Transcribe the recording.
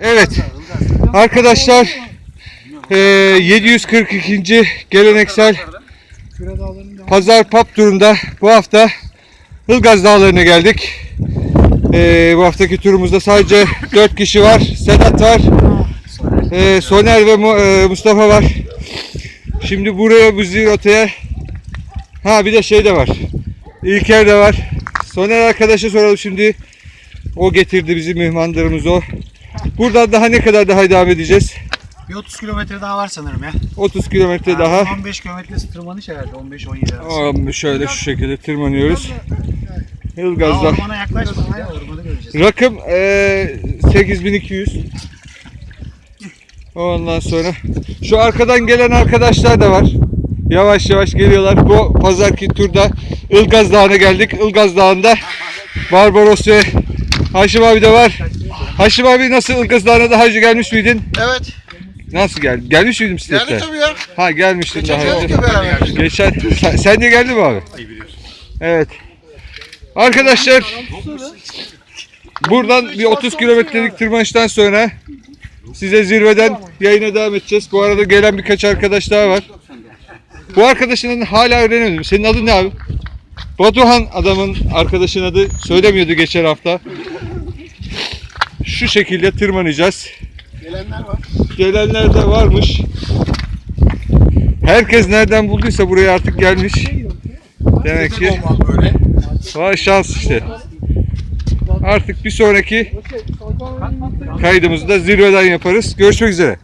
Evet. Arkadaşlar eee, 742. geleneksel Pazar Pap turunda bu hafta Ilgaz Dağları'na geldik. Eee, bu haftaki turumuzda sadece 4 kişi var. Sedat var. eee, Soner ve Mustafa var. Şimdi buraya bu zirotaya ha bir de şey de var. İlker de var. Soner arkadaşa soralım şimdi. O getirdi bizi mihmandırımız o. Buradan daha ne kadar daha devam edeceğiz? Bir 30 kilometre daha var sanırım ya. 30 kilometre Ha, daha. 15 kilometresi tırmanış herhalde 15-17 arası. Aa, Şöyle şu şekilde tırmanıyoruz. Daha Ilgaz'da. ormana yaklaşmadık ya ormanı göreceğiz. Rakım eee 8200. Ondan sonra şu arkadan gelen arkadaşlar da var. Yavaş yavaş geliyorlar. Bu pazarki turda Ilgaz Dağı'na geldik. Ilgaz Dağı'nda Barbaros ve Haşim abi de var. Haşim abi nasıl Ilgaz Dağı'na daha önce gelmiş miydin? Evet. Nasıl gel? Gelmiş miydin bisiklette? Geldi tabii ya. Ha gelmiştin daha Geçen önce. sene beraber. Geçen sen, sen de geldin mi abi? Evet. Arkadaşlar buradan bir 30 kilometrelik tırmanıştan sonra size zirveden yayına devam edeceğiz. Bu arada gelen birkaç arkadaş daha var. Bu arkadaşının hala öğrenemedim. Senin adın ne abi? Batuhan adamın arkadaşın adı söylemiyordu geçen hafta. Şu şekilde tırmanacağız. Gelenler var. Gelenler de varmış. Herkes nereden bulduysa buraya artık gelmiş. Demek ki vay şans işte. Artık bir sonraki kaydımızda zirveden yaparız. Görüşmek üzere.